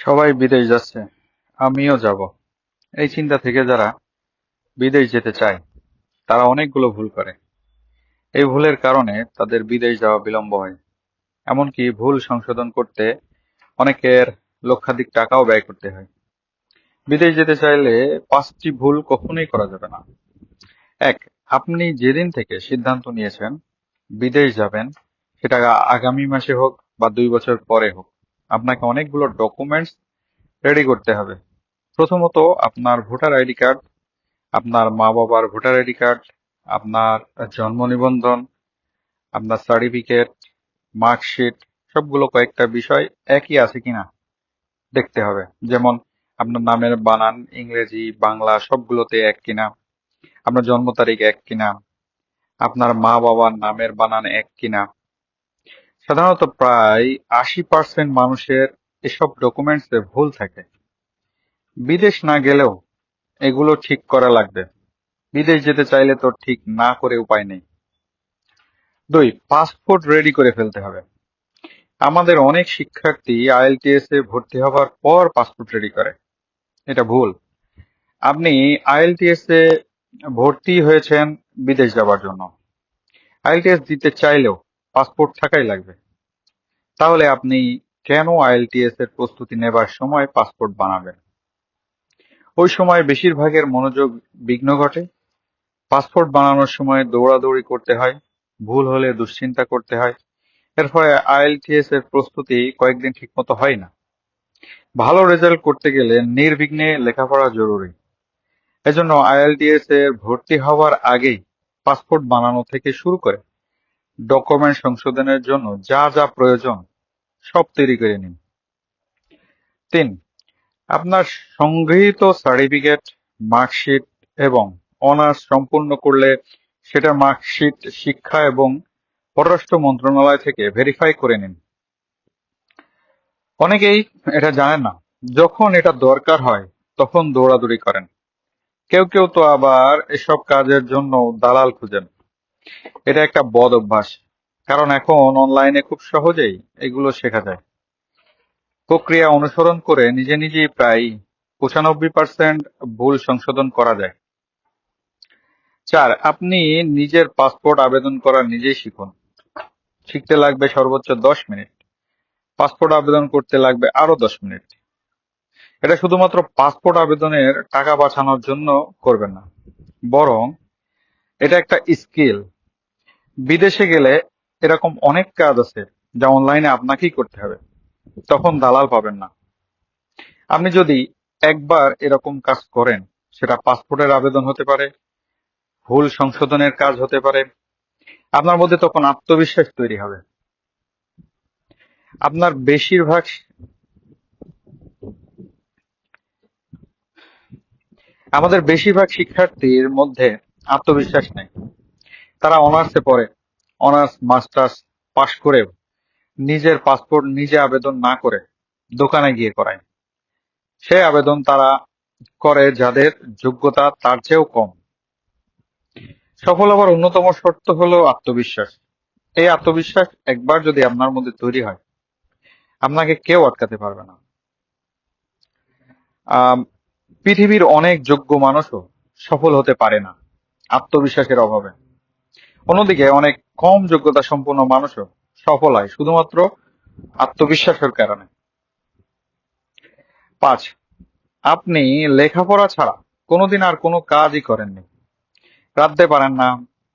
সবাই বিদেশ যাচ্ছে, আমিও যাব। এই চিন্তা থেকে যারা বিদেশ যেতে চায়, তারা অনেকগুলো ভুল করে। এই ভুলের কারণে তাদের বিদেশ যাওয়া বিলম্ব হয়। এমনকি ভুল সংশোধন করতে অনেকের লক্ষাধিক টাকাও ব্যয় করতে হয়। বিদেশ যেতে চাইলে পাঁচটি ভুল কখনোই করা যাবে না। এক, আপনি যেদিন থেকে সিদ্ধান্ত নিয়েছেন বিদেশ যাবেন, সেটা আগামী মাসে হোক বা দুই বছর পরে হোক আপনাকে অনেকগুলো ডকুমেন্টস রেডি করতে হবে। প্রথমত, আপনার ভোটার আইডি কার্ড, আপনার মা বাবার ভোটার আইডি কার্ড, আপনার জন্ম নিবন্ধন, আপনার সার্টিফিকেট মার্কশিট সবগুলো কয়েকটা বিষয় একই আছে কিনা দেখতে হবে। যেমন, আপনার নামের বানান, ইংরেজি, বাংলা সবগুলোতে এক কিনা, আপনার জন্ম তারিখ এক কিনা, আপনার মা বাবার নামের বানান এক কিনা সাধারণত প্রায় আশি পার্সেন্ট মানুষের এসব ডকুমেন্টসে ভুল থাকে। বিদেশ না গেলেও এগুলো ঠিক করা লাগবে। বিদেশ যেতে চাইলে তো ঠিক না করে উপায় নেই। দুই পাসপোর্ট রেডি করে ফেলতে হবে। আমাদের অনেক শিক্ষার্থী আইএলটিএস এ ভর্তি হবার পর পাসপোর্ট রেডি করে। এটা ভুল। আপনি আইএলটিএস এ ভর্তি হয়েছেন বিদেশ যাওয়ার জন্য। আইএলটিএস দিতে চাইলেও পাসপোর্ট থাকাই লাগবে। তাহলে আপনি কেন আইএলটিএস এর প্রস্তুতি নেবার সময় পাসপোর্ট বানাবেন? ওই সময় বেশিরভাগের মনোযোগ বিঘ্ন ঘটে। পাসপোর্ট বানানোর সময় দৌড়াদৌড়ি করতে হয়, ভুল হলে দুশ্চিন্তা করতে হয়। এর ফলে আইএলটিএস এর প্রস্তুতি কয়েকদিন ঠিকমতো হয় না। ভালো রেজাল্ট করতে গেলে নির্বিঘ্নে লেখাপড়া জরুরি। এজন্য আইএলটিএস এর ভর্তি হওয়ার আগেই পাসপোর্ট বানানো থেকে শুরু করে। ডকুমেন্ট সংশোধনের জন্য যা যা প্রয়োজন, সব তৈরি করে নিন। তিন, আপনার সংগৃহীত সার্টিফিকেট, মার্কশিট এবং অনার্স সম্পূর্ণ করলে সেটা মার্কশিট, শিক্ষা এবং পররাষ্ট্র মন্ত্রণালয় থেকে ভেরিফাই করে নিন। অনেকেই এটা জানেন না। যখন এটা দরকার হয়, তখন দৌড়াদৌড়ি করেন। কেউ কেউ তো আবার এসব কাজের জন্য দালাল খুঁজেন। এটা একটা বদ অভ্যাস। কারণ এখন অনলাইনে খুব সহজেই এগুলো শেখা যায়। প্রক্রিয়া অনুসরণ করে নিজে নিজেই প্রায় পঁচানব্বই পার্সেন্ট ভুল সংশোধন করা যায়। চার, আপনি নিজের পাসপোর্ট আবেদন করা নিজেই শিখুন। শিখতে লাগবে সর্বোচ্চ দশ মিনিট। পাসপোর্ট আবেদন করতে লাগবে আরও দশ মিনিট। এটা শুধুমাত্র পাসপোর্ট আবেদনের টাকা বাঁচানোর জন্য করবেন না। বরং এটা একটা স্কিল। বিদেশে গেলে এরকম অনেক কাজ আছে যা অনলাইনে আপনাকেই করতে হবে। তখন দালাল পাবেন না। আপনি যদি একবার এরকম কাজ করেন, সেটা পাসপোর্টের আবেদন হতে পারে, ভুল সংশোধনের কাজ হতে পারে, আপনার মধ্যে তখন আত্মবিশ্বাস তৈরি হবে। আপনার বেশিরভাগ আমাদের বেশিরভাগ শিক্ষার্থীর মধ্যে আত্মবিশ্বাস নেই। তারা অনার্সে পড়ে, অনার্স, মাস্টার্স পাশ করেও নিজের পাসপোর্ট নিজে আবেদন না করে দোকানে গিয়ে করায়। সে আবেদন তারা করে যাদের যোগ্যতা তার চেয়েও কম। সফল হবার অন্যতম শর্ত হলো আত্মবিশ্বাস। এই আত্মবিশ্বাস একবার যদি আপনার মধ্যে তৈরি হয়, আপনাকে কেউ আটকাতে পারবে না। পৃথিবীর অনেক যোগ্য মানুষও সফল হতে পারে না। আত্মবিশ্বাসের অভাবে। অন্যদিকে অনেক কম যোগ্যতা সম্পন্ন মানুষও সফল হয় শুধুমাত্র আত্মবিশ্বাসের কারণে। পাঁচ, আপনি লেখাপড়া ছাড়া কোনোদিন আর কোনো কাজই করেননি। রাঁধতে পারেন না,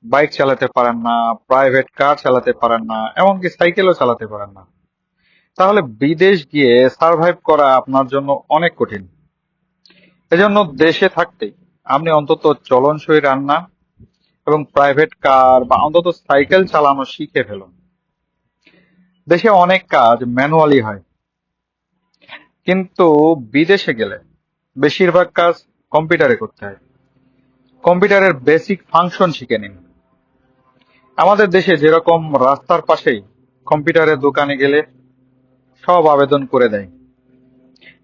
বাইক চালাতে পারেন না প্রাইভেট কার চালাতে পারেন না, এমনকি সাইকেলও চালাতে পারেন না। তাহলে বিদেশ গিয়ে সার্ভাইভ করা আপনার জন্য অনেক কঠিন। এজন্য দেশে থাকতেই আপনি অন্তত চলনসই রান্না এবং প্রাইভেট কার বা অন্তত সাইকেল চালানো শিখে ফেলুন। দেশে অনেক কাজ ম্যানুয়ালি হয়। কিন্তু বিদেশে গেলে বেশিরভাগ কাজ কম্পিউটারে করতে হয়। কম্পিউটারের বেসিক ফাংশন শিখে নিন। আমাদের দেশে যেরকম রাস্তার পাশেই কম্পিউটারের দোকানে গেলে সব আবেদন করে দেয়।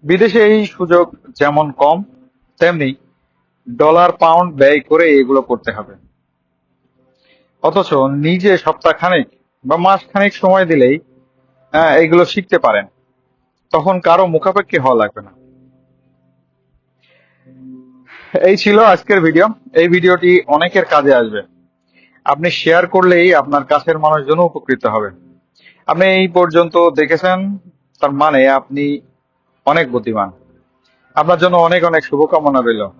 বিদেশে এই সুযোগ যেমন কম, তেমনি ডলার পাউন্ড ব্যয় করে এগুলো করতে হবে। অথচ নিজে সপ্তাহ সপ্তাহখানেক বা মাস মাসখানেক সময় দিলেই আহ, এগুলো শিখতে পারেন। তখন কারও মুখাপেক্ষি হওয়া লাগবে না। এই ছিল আজকের ভিডিও। এই ভিডিওটি অনেকের কাজে আসবে। আপনি শেয়ার করলেই আপনার কাছের মানুষজন উপকৃত হবে। আপনি এই পর্যন্ত দেখেছেন তার মানে আপনি অনেক বুদ্ধিমান। আপনার জন্য অনেক অনেক শুভকামনা রইল।